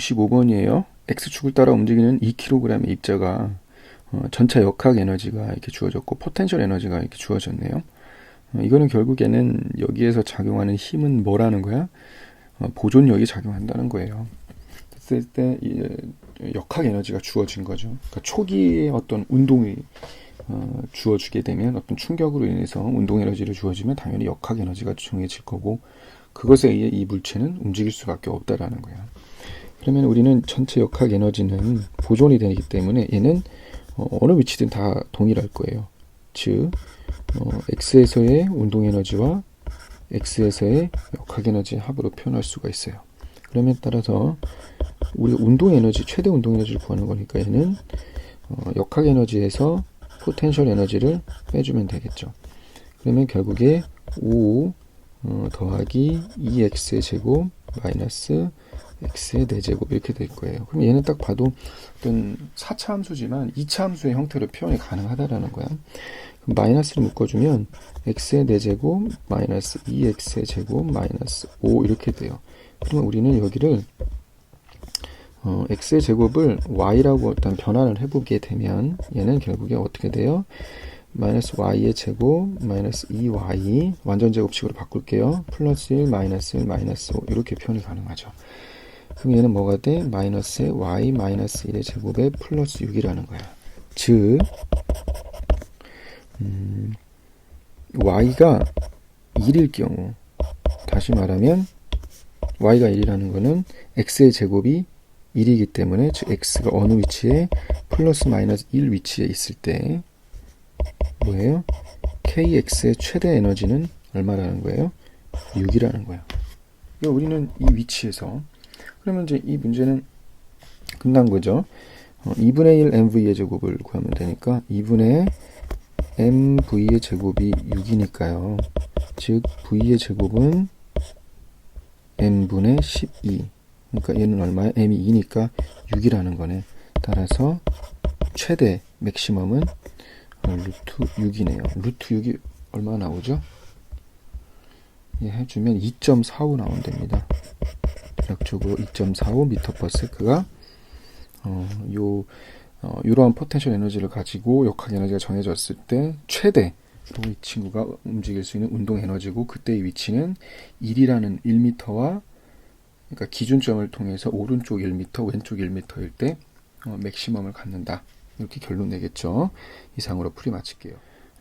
55번이에요. X축을 따라 움직이는 2kg의 입자가 어, 전차 역학 에너지가 이렇게 주어졌고 포텐셜 에너지가 이렇게 주어졌네요. 어, 이거는 결국에는 여기에서 작용하는 힘은 뭐라는 거야? 어, 보존력이 작용한다는 거예요. 그랬을 때 이, 역학 에너지가 주어진 거죠. 그러니까 초기에 어떤 운동이 어, 주어지게 되면 어떤 충격으로 인해서 운동 에너지를 주어지면 당연히 역학 에너지가 정해질 거고 그것에 의해 이 물체는 움직일 수밖에 없다라는 거야. 그러면 우리는 전체 역학 에너지는 보존이 되기 때문에 얘는 어, 느 위치든 다 동일할 거예요. 즉 어, x에서의 운동 에너지와 x에서의 역학 에너지 합으로 표현할 수가 있어요. 그러면 따라서 우리 운동 에너지 최대 운동 에너지를 구하는 거니까 얘는 어, 역학 에너지에서 포텐셜 에너지를 빼주면 되겠죠. 그러면 결국에 5 어, 더하기 2x의 제곱 마이너스 x의 4제곱 이렇게 될 거예요. 그럼 얘는 딱 봐도 어떤 4차 함수지만 2차 함수의 형태로 표현이 가능하다라는 거야. 그럼 마이너스를 묶어주면 x의 4제곱 마이너스 2x의 제곱 마이너스 5 이렇게 돼요. 그러면 우리는 여기를 어, x의 제곱을 y라고 일단 변환을 해보게 되면 얘는 결국에 어떻게 돼요? 마이너스 y의 제곱 마이너스 2y 완전 제곱식으로 바꿀게요. 플러스 1 마이너스 1 마이너스 5 이렇게 표현이 가능하죠. 그럼 얘는 뭐가 돼? 마이너스 y 마이너스 1의 제곱에 플러스 6이라는 거야. 즉 음, y가 1일 경우 다시 말하면 y가 1이라는 거는 x의 제곱이 1이기 때문에 즉 x가 어느 위치에 플러스 마이너스 1 위치에 있을 때 뭐예요? kx의 최대 에너지는 얼마라는 거예요? 6이라는 거예요. 그러니까 우리는 이 위치에서 그러면 이제 이 문제는 끝난 거죠. 어, 2분의 1 mv의 제곱을 구하면 되니까 2분의 mv의 제곱이 6이니까요. 즉 v의 제곱은 m분의 12 그러니까 얘는 얼마야? m이 2니까 6이라는 거네. 따라서 최대 맥시멈은 어, 루트 6이네요. 루트 6이 얼마 나오죠? 예, 해주면 2.45 나온답니다. 대략적으로 2.45m/s가 어, 요 어, 이러한 포텐셜 에너지를 가지고 역학 에너지가 정해졌을 때 최대 이 친구가 움직일 수 있는 운동 에너지고 그때의 위치는 1이라는 1m와 그러니까 기준점을 통해서 오른쪽 1m, 왼쪽 1m일 때 어, 맥시멈을 갖는다. 이렇게 결론 내겠죠. 이상으로 풀이 마칠게요.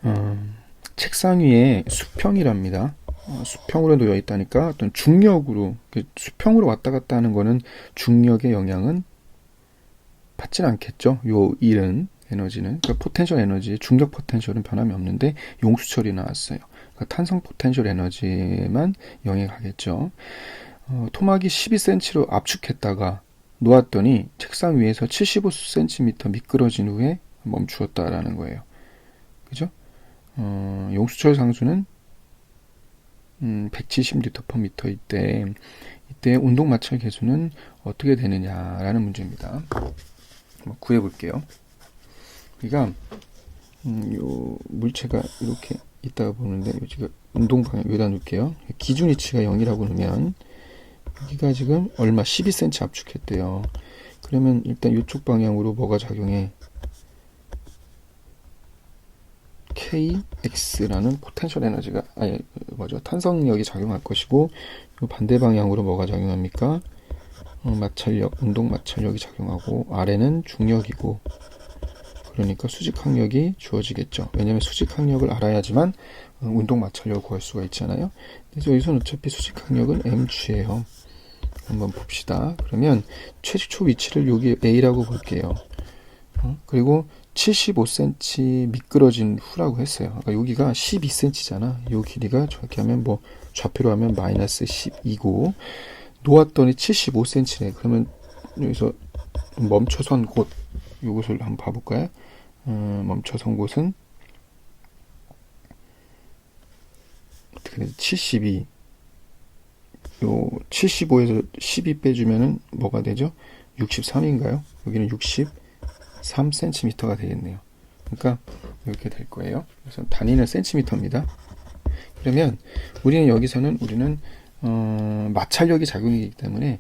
음, 책상 위에 수평이랍니다. 어, 수평으로 놓여 있다니까 어떤 중력으로 수평으로 왔다 갔다 하는 거는 중력의 영향은 받진 않겠죠. 요 일은 에너지는 그러니까 포텐셜 에너지 중력 포텐셜은 변함이 없는데 용수철이 나왔어요. 그러니까 탄성 포텐셜 에너지만 영향하겠죠. 어, 토막이 12cm로 압축했다가 놓았더니 책상 위에서 75cm 미끄러진 후에 멈추었다라는 거예요. 그죠? 어, 용수철 상수는 음, 170L/m 이때 이때 운동 마찰 계수는 어떻게 되느냐라는 문제입니다. 구해 볼게요. 우리가 음, 요 물체가 이렇게 있다가 보는데 지금 운동 방향 여기다 놓을게요. 기준 위치가 0이라고 놓으면 여기가 지금 얼마 12cm 압축했대요. 그러면 일단 이쪽 방향으로 뭐가 작용해? KX라는 포텐셜 에너지가 아니 뭐죠? 탄성력이 작용할 것이고 이 반대 방향으로 뭐가 작용합니까? 어, 마찰력, 운동 마찰력이 작용하고 아래는 중력이고 그러니까 수직 항력이 주어지겠죠. 왜냐하면 수직 항력을 알아야지만 어, 운동 마찰력을 구할 수가 있잖아요. 그래서 여기서는 어차피 수직 항력은 mg예요. 한번 봅시다. 그러면 최초 위치를 여기 A라고 볼게요. 어? 그리고 75cm 미끄러진 후라고 했어요. 아까 여기가 12cm잖아. 요 길이가 저렇게 하면 뭐 좌표로 하면 마이너스 12고 놓았더니 75cm네. 그러면 여기서 멈춰선 곳 이것을 한번 봐볼까요? 음, 멈춰선 곳은 어떻게 되지? 72. 요 75에서 12 빼주면은 뭐가 되죠? 63인가요? 여기는 63cm가 되겠네요. 그러니까 이렇게 될 거예요. 그래서 단위는 센티미터입니다. 그러면 우리는 여기서는 우리는 어, 마찰력이 작용이기 때문에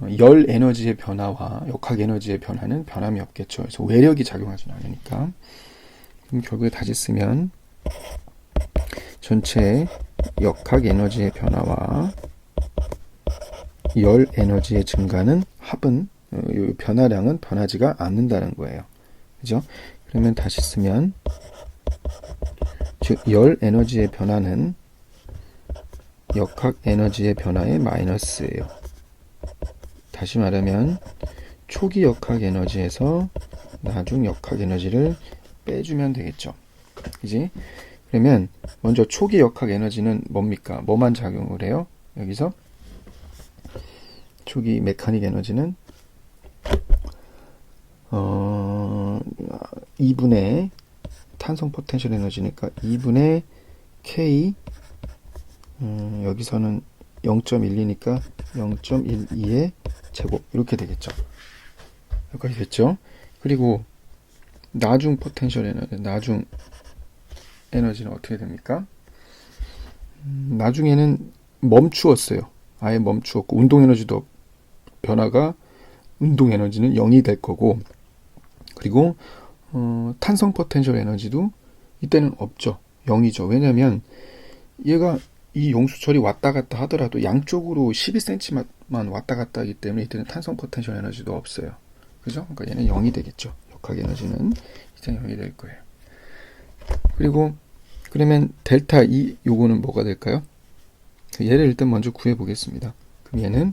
어, 열 에너지의 변화와 역학 에너지의 변화는 변함이 없겠죠. 그래서 외력이 작용하지 않으니까. 그럼 결국에 다시 쓰면 전체 역학 에너지의 변화와 열 에너지의 증가는 합은 어, 이 변화량은 변하지가 않는다는 거예요. 그죠? 그러면 다시 쓰면 즉 열 에너지의 변화는 역학 에너지의 변화의 마이너스예요. 다시 말하면 초기 역학 에너지에서 나중 역학 에너지를 빼주면 되겠죠. 그지? 그러면 먼저 초기 역학 에너지는 뭡니까? 뭐만 작용을 해요? 여기서 초기 메카닉 에너지는 어 2분의 탄성 포텐셜 에너지니까 2분의 K 음, 여기서는 0.12니까 0.12의 제곱 이렇게 되겠죠. 여기까지 됐죠. 그리고 나중 포텐셜 에너지, 나중 에너지는 어떻게 됩니까? 음, 나중에는 멈추었어요. 아예 멈추었고 운동 에너지도 변화가 운동 에너지는 0이 될 거고 그리고 어, 탄성 포텐셜 에너지도 이때는 없죠. 0이죠. 왜냐면 얘가 이 용수철이 왔다 갔다 하더라도 양쪽으로 12cm만 왔다 갔다 하기 때문에 이때는 탄성 포텐셜 에너지도 없어요. 그죠? 그러니까 얘는 0이 되겠죠. 역학 에너지는 이제 0이 될 거예요. 그리고 그러면 델타 E 요거는 뭐가 될까요? 얘를 일단 먼저 구해 보겠습니다. 그럼 얘는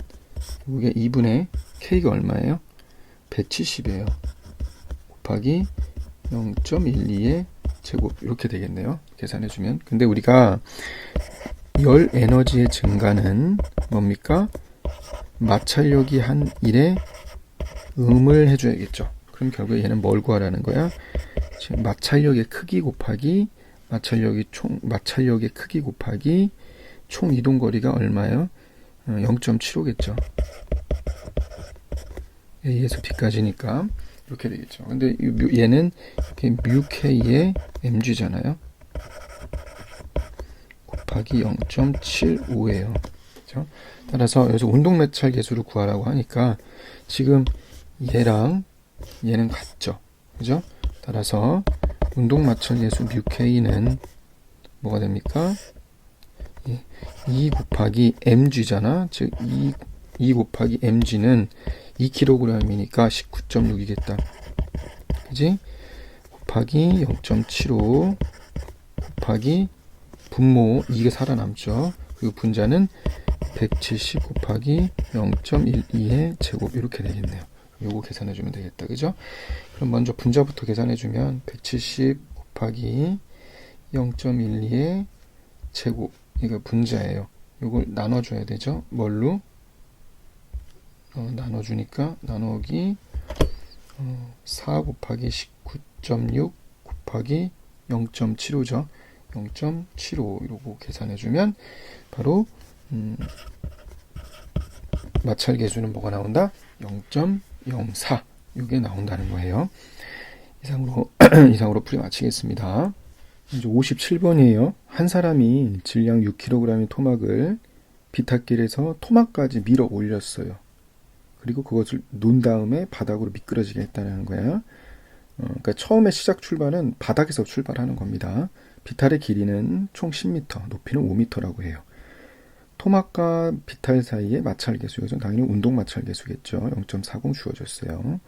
이게 2분의 K가 얼마예요? 170이에요. 곱하기 0.12의 제곱 이렇게 되겠네요. 계산해 주면. 근데 우리가 열 에너지의 증가는 뭡니까? 마찰력이 한 1에 음을 해줘야겠죠. 그럼 결국에 얘는 뭘 구하라는 거야? 마찰력의 크기 곱하기 마찰력이 총 마찰력의 크기 곱하기 총 이동 거리가 얼마예요? 0.75겠죠. A에서 B까지니까 이렇게 되겠죠. 근데 얘는 뮤 K의 mg잖아요. 곱하기 0.75예요. 그렇죠? 따라서 여기서 운동 매찰 계수를 구하라고 하니까 지금 얘랑 얘는 같죠. 그죠? 따라서 운동 마찰 계수 뮤 K는 뭐가 됩니까? 2 곱하기 mg잖아. 즉 2, 2 곱하기 mg는 2kg이니까 19.6이겠다. 그지? 곱하기 0.75 곱하기 분모 이게 살아남죠. 그리고 분자는 170 곱하기 0.12의 제곱 이렇게 되겠네요. 요거 계산해 주면 되겠다. 그죠? 그럼 먼저 분자부터 계산해 주면 170 곱하기 0.12의 제곱 이거 분자예요. 이걸 나눠 줘야 되죠. 뭘로? 어, 나눠주니까 나누기 어, 4 곱하기 19.6 곱하기 0.75죠. 0.75 이러고 계산해주면 바로 음, 마찰 계수는 뭐가 나온다? 0.04 이게 나온다는 거예요. 이상으로 이상으로 풀이 마치겠습니다. 이제 57번이에요. 한 사람이 질량 6kg의 토막을 비탈길에서 토막까지 밀어 올렸어요. 그리고 그것을 논 다음에 바닥으로 미끄러지게 했다는 거야. 어, 그러니까 처음에 시작 출발은 바닥에서 출발하는 겁니다. 비탈의 길이는 총 10m, 높이는 5m라고 해요. 토막과 비탈 사이의 마찰 계수, 이것은 당연히 운동 마찰 계수겠죠. 0.40 주어졌어요.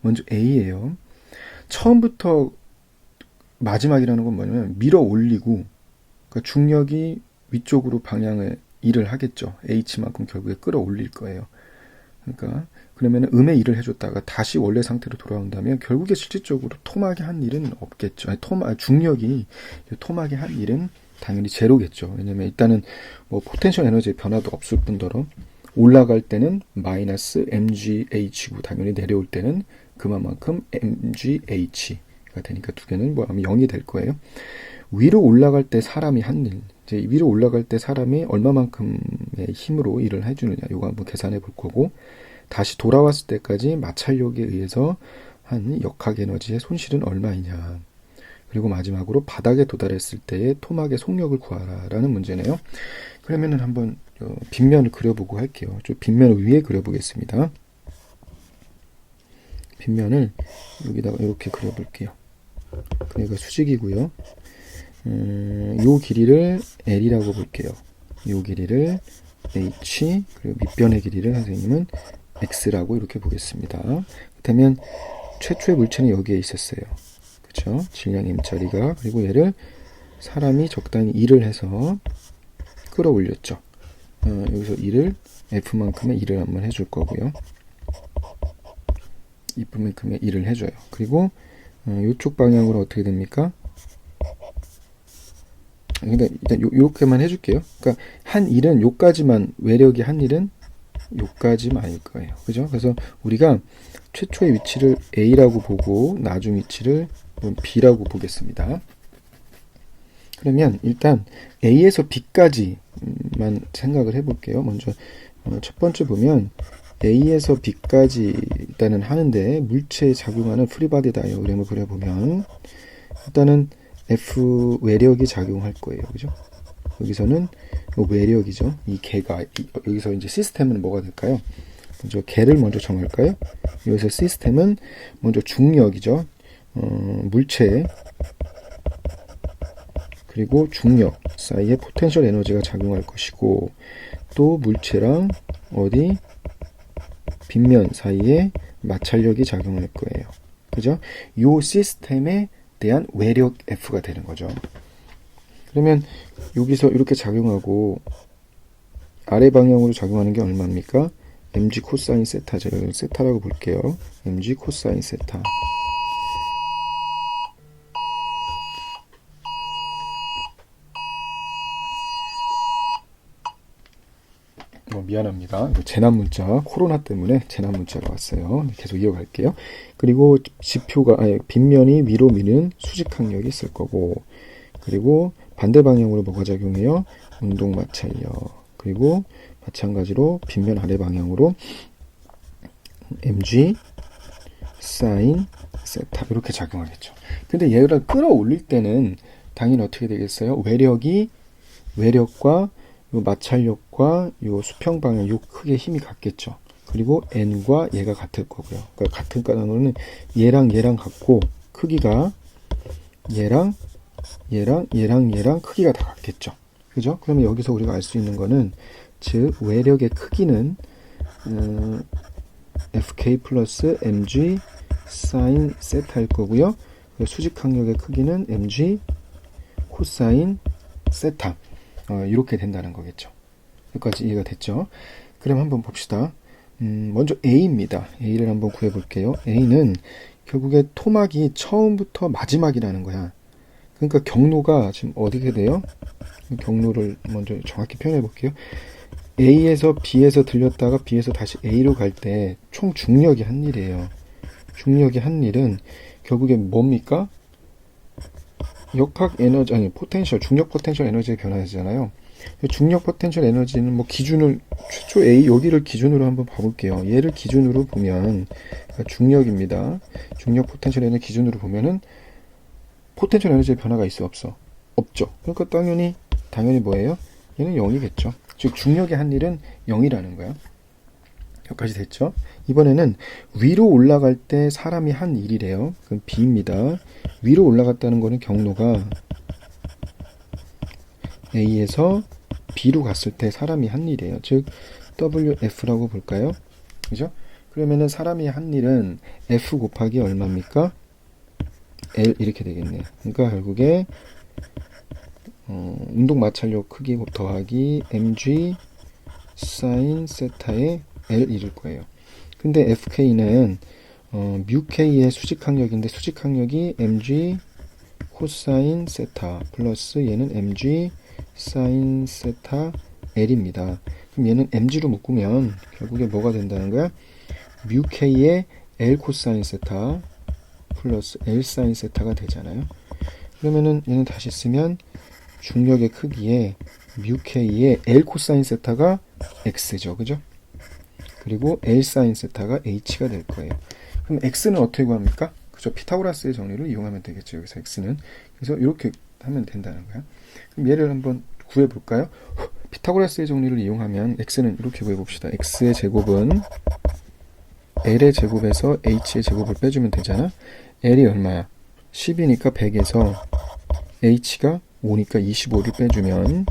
먼저 A예요. 처음부터 마지막이라는 건 뭐냐면 밀어 올리고 그러니까 중력이 위쪽으로 방향을 일을 하겠죠. H만큼 결국에 끌어올릴 거예요. 그러니까 그러면 음의 일을 해줬다가 다시 원래 상태로 돌아온다면 결국에 실질적으로 토막이 한 일은 없겠죠. 아니, 토막 중력이 토막이 한 일은 당연히 제로겠죠. 왜냐면 일단은 뭐 포텐셜 에너지의 변화도 없을 뿐더러 올라갈 때는 마이너스 mgh고 당연히 내려올 때는 그만큼 mgh가 되니까 두 개는 뭐 아마 0이 될 거예요. 위로 올라갈 때 사람이 한 일, 이제 위로 올라갈 때 사람이 얼마만큼의 힘으로 일을 해주느냐, 이거 한번 계산해 볼 거고, 다시 돌아왔을 때까지 마찰력에 의해서 한 역학 에너지의 손실은 얼마이냐. 그리고 마지막으로 바닥에 도달했을 때의 토막의 속력을 구하라라는 문제네요. 그러면은 한번 어, 빗면을 그려보고 할게요. 저 빗면을 위에 그려보겠습니다. 빗면을 여기다가 이렇게 그려볼게요. 그러니까 수직이고요. 음, 요 길이를 L이라고 볼게요. 요 길이를 H 그리고 밑변의 길이를 선생님은 X라고 이렇게 보겠습니다. 그렇다면 최초의 물체는 여기에 있었어요. 그렇죠? 질량 M짜리가 그리고 얘를 사람이 적당히 일을 해서 끌어올렸죠. 어, 여기서 일을 F만큼의 일을 한번 해줄 거고요. 이만큼의 일을 해줘요. 그리고 어, 이쪽 방향으로 어떻게 됩니까? 근데 일단 요, 요렇게만 해줄게요. 그러니까 한 일은 요까지만 외력이 한 일은 요까지만일 거예요. 그죠? 그래서 우리가 최초의 위치를 A라고 보고 나중 위치를 B라고 보겠습니다. 그러면 일단 A에서 B까지만 생각을 해볼게요. 먼저 어, 첫 번째 보면 A에서 B까지 일단은 하는데 물체에 작용하는 프리바디 다이어그램을 그려보면 일단은 F 외력이 작용할 거예요. 그죠? 여기서는 뭐 외력이죠. 이 개가 이- 여기서 이제 시스템은 뭐가 될까요? 먼저 개를 먼저 정할까요? 여기서 시스템은 먼저 중력이죠. 어, 물체 그리고 중력 사이에 포텐셜 에너지가 작용할 것이고 또 물체랑 어디 빗면 사이에 마찰력이 작용할 거예요. 그죠? 요 시스템에 대한 외력 F가 되는 거죠. 그러면 여기서 이렇게 작용하고 아래 방향으로 작용하는 게 얼마입니까? mg 코사인 세타죠. 세타라고 볼게요. mg 코사인 세타. 미안합니다. 이거 재난 문자 코로나 때문에 재난 문자가 왔어요. 계속 이어갈게요. 그리고 지표가 아니 빗면이 위로 미는 수직 항력이 있을 거고 그리고 반대 방향으로 뭐가 작용해요? 운동 마찰력. 그리고 마찬가지로 빗면 아래 방향으로 mg 사인 세타 이렇게 작용하겠죠. 근데 얘를 끌어올릴 때는 당연히 어떻게 되겠어요? 외력이 외력과 요 마찰력과 요 수평 방향 요 크게 힘이 같겠죠. 그리고 n과 얘가 같을 거고요. 그러니까 같은 까다로는 얘랑 얘랑 같고 크기가 얘랑 얘랑 얘랑 얘랑 크기가 다 같겠죠. 그죠? 그러면 여기서 우리가 알 수 있는 거는 즉 외력의 크기는 음, fk 플러스 mg 사인 세타일 거고요. 그리고 수직 항력의 크기는 mg 코사인 세타 어, 이렇게 된다는 거겠죠. 여기까지 이해가 됐죠? 그럼 한번 봅시다. 음, 먼저 A입니다. A를 한번 구해볼게요. A는 결국에 토막이 처음부터 마지막이라는 거야. 그러니까 경로가 지금 어디게 돼요? 경로를 먼저 정확히 표현해 볼게요. A에서 B에서 들렸다가 B에서 다시 A로 갈 때 총 중력이 한 일이에요. 중력이 한 일은 결국에 뭡니까? 역학 에너지 아니 포텐셜 중력 포텐셜 에너지의 변화잖아요. 중력 포텐셜 에너지는 뭐 기준을 최초 A 여기를 기준으로 한번 봐볼게요. 얘를 기준으로 보면 그러니까 중력입니다. 중력 포텐셜 에너지 기준으로 보면은 포텐셜 에너지의 변화가 있어 없어? 없죠. 그러니까 당연히 당연히 뭐예요? 얘는 0이겠죠. 즉 중력의 한 일은 0이라는 거야. 여기까지 됐죠? 이번에는 위로 올라갈 때 사람이 한 일이래요. 그럼 B입니다. 위로 올라갔다는 거는 경로가 A에서 B로 갔을 때 사람이 한 일이에요. 즉 WF라고 볼까요? 그죠? 그러면은 사람이 한 일은 F 곱하기 얼마입니까? L 이렇게 되겠네요. 그러니까 결국에 어, 운동 마찰력 크기 더하기 mg 사인 세타의 L 이를 거예요. 근데 FK는 어, 뮤 K의 수직 항력인데 수직 항력이 mg 코사인 세타 플러스 얘는 mg 사인 세타 L입니다. 그럼 얘는 mg로 묶으면 결국에 뭐가 된다는 거야? 뮤 K의 L 코사인 세타 플러스 L 사인 세타가 되잖아요. 그러면은 얘는 다시 쓰면 중력의 크기에 뮤 K의 L 코사인 세타가 X죠. 그죠? 그리고 L 사인 세타가 H가 될 거예요. 그럼 X는 어떻게 구합니까? 그죠? 피타고라스의 정리를 이용하면 되겠죠. 여기서 x는 그래서 이렇게 하면 된다는 거야. 그럼 얘를 한번 구해 볼까요? 피타고라스의 정리를 이용하면 x는 이렇게 구해 봅시다. x의 제곱은 l의 제곱에서 h의 제곱을 빼주면 되잖아. l이 얼마야? 10이니까 100에서 h가 5니까 25를 빼주면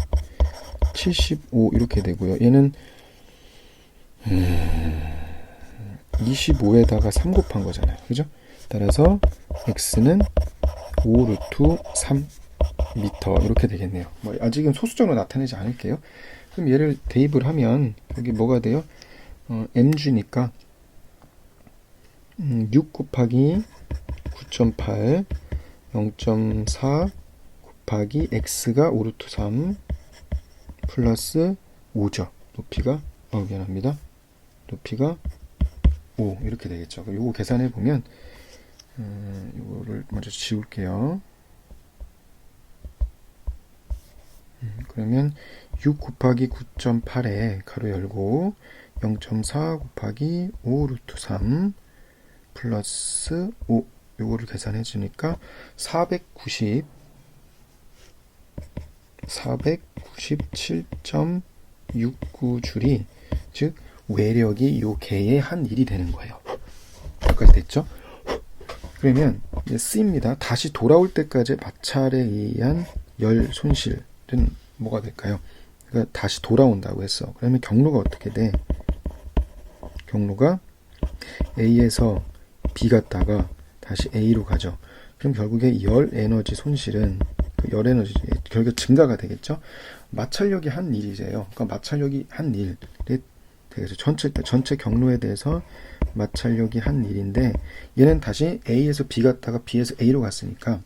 75 이렇게 되고요. 얘는 음, 25에다가 3 곱한 거잖아요. 그죠? 따라서 x는 5 루트 3 미터 이렇게 되겠네요. 뭐 아직은 소수적으로 나타내지 않을게요. 그럼 얘를 대입을 하면 여기 뭐가 돼요? 어, mg니까 음, 6 곱하기 9.8 0.4 곱하기 x가 5 루트 3 플러스 5죠. 높이가 어 미안합니다. 높이가 5 이렇게 되겠죠. 요거 계산해 보면 음, 요거를 먼저 지울게요. 음, 그러면 6 곱하기 9.8에 가로 열고 0.4 곱하기 5 루트 3 플러스 5 요거를 계산해 주니까 490 497.69 줄이 즉 외력이 요 개의 한 일이 되는 거예요. 여기까지 됐죠? 그러면 이제 C입니다. 다시 돌아올 때까지 마찰에 의한 열 손실은 뭐가 될까요? 그러니까 다시 돌아온다고 했어. 그러면 경로가 어떻게 돼? 경로가 A에서 B 갔다가 다시 A로 가죠. 그럼 결국에 열 에너지 손실은 그 열 에너지 결국 증가가 되겠죠. 마찰력이 한 일이세요. 그러니까 마찰력이 한 일에 되겠죠. 전체 전체 경로에 대해서 마찰력이 한 일인데 얘는 다시 A에서 B 갔다가 B에서 A로 갔으니까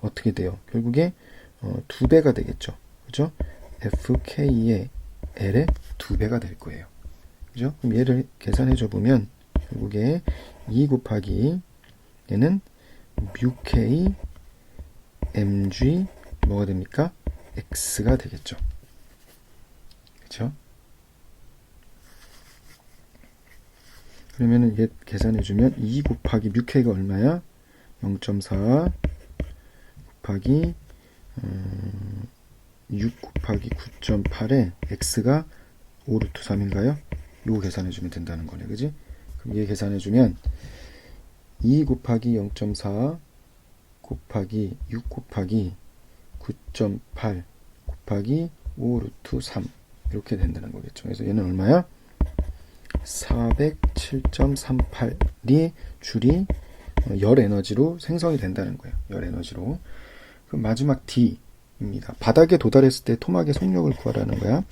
어떻게 돼요? 결국에 어, 두 배가 되겠죠. 그죠? FK의 L의 두 배가 될 거예요. 그죠? 그럼 얘를 계산해 줘 보면 결국에 2 곱하기 얘는 뮤K mg 뭐가 됩니까? x가 되겠죠. 그렇죠? 그러면은 얘 계산해 주면 2 곱하기 뮤k가 얼마야? 0.4 곱하기 음, 6 곱하기 9.8에 x가 5 루트 3인가요? 요거 계산해 주면 된다는 거네. 그지? 그럼 얘 계산해 주면 2 곱하기 0.4 곱하기 6 곱하기 9.8 곱하기 5 루트 3 이렇게 된다는 거겠죠. 그래서 얘는 얼마야? 407.38이 줄이 열 에너지로 생성이 된다는 거예요. 열 에너지로. 그럼 마지막 D입니다. 바닥에 도달했을 때 토막의 속력을 구하라는 거야.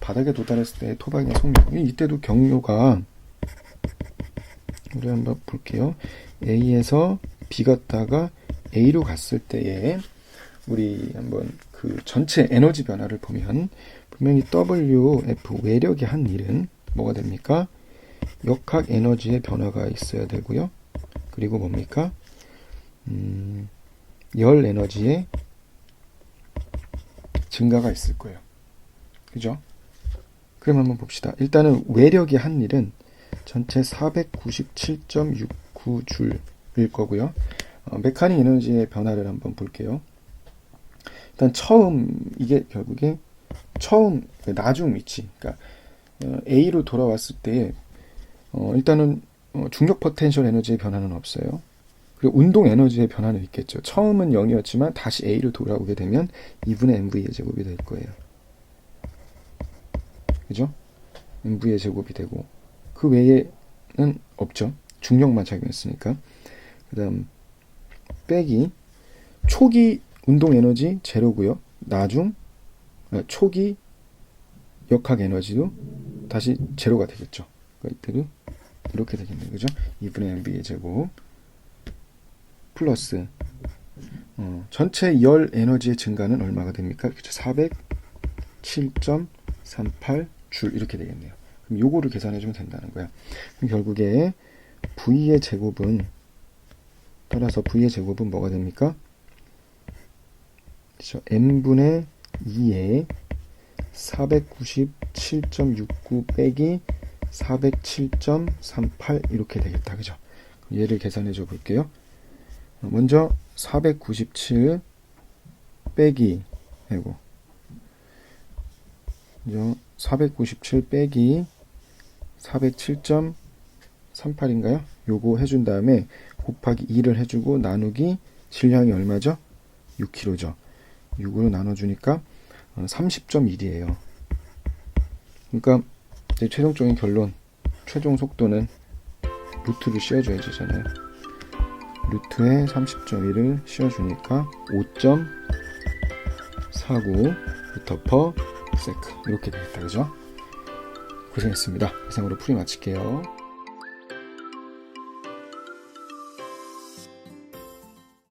바닥에 도달했을 때 토막의 속력. 이때도 경로가 우리 한번 볼게요. A에서 B 갔다가 A로 갔을 때에 우리 한번 그 전체 에너지 변화를 보면 분명히 WF 외력이 한 일은 뭐가 됩니까? 역학 에너지의 변화가 있어야 되고요. 그리고 뭡니까? 음, 열 에너지의 증가가 있을 거예요. 그죠? 그럼 한번 봅시다. 일단은 외력이 한 일은 전체 497.69줄일 거고요. 어, 메카닉 에너지의 변화를 한번 볼게요. 일단 처음 이게 결국에 처음 그 나중 위치, 그러니까 어, A로 돌아왔을 때 어, 일단은 어, 중력 포텐셜 에너지의 변화는 없어요. 그리고 운동 에너지의 변화는 있겠죠. 처음은 0이었지만 다시 A로 돌아오게 되면 2분의 MV의 제곱이 될 거예요. 그죠? MV의 제곱이 되고 그 외에는 없죠. 중력만 작용했으니까. 그 다음 빼기 초기 운동 에너지 제로고요. 나중 아, 초기 역학 에너지도 다시 제로가 되겠죠. 이때도 이렇게 되겠네요. 그죠? 2분의 MV의 제곱 플러스 어, 전체 열 에너지의 증가는 얼마가 됩니까? 그죠? 407.38줄 이렇게 되겠네요. 그럼 요거를 계산해 주면 된다는 거야. 그럼 결국에 V의 제곱은 따라서 V의 제곱은 뭐가 됩니까? 그렇죠. n분의 2에 497.69 빼기 407.38 이렇게 되겠다. 그죠? 얘를 계산해 줘 볼게요. 먼저 497 빼기 먼저 497 빼기 407.38인가요? 요거 해준 다음에 곱하기 2를 해주고 나누기 질량이 얼마죠? 6kg죠. 6으로 나눠주니까 30.1이에요. 그러니까 내 최종적인 결론, 최종 속도는 루트를 씌워줘야 되잖아요. 루트에 30.1을 씌워주니까 5.49 미터 퍼 세크 이렇게 되겠다 그죠? 고생했습니다. 이상으로 풀이 마칠게요.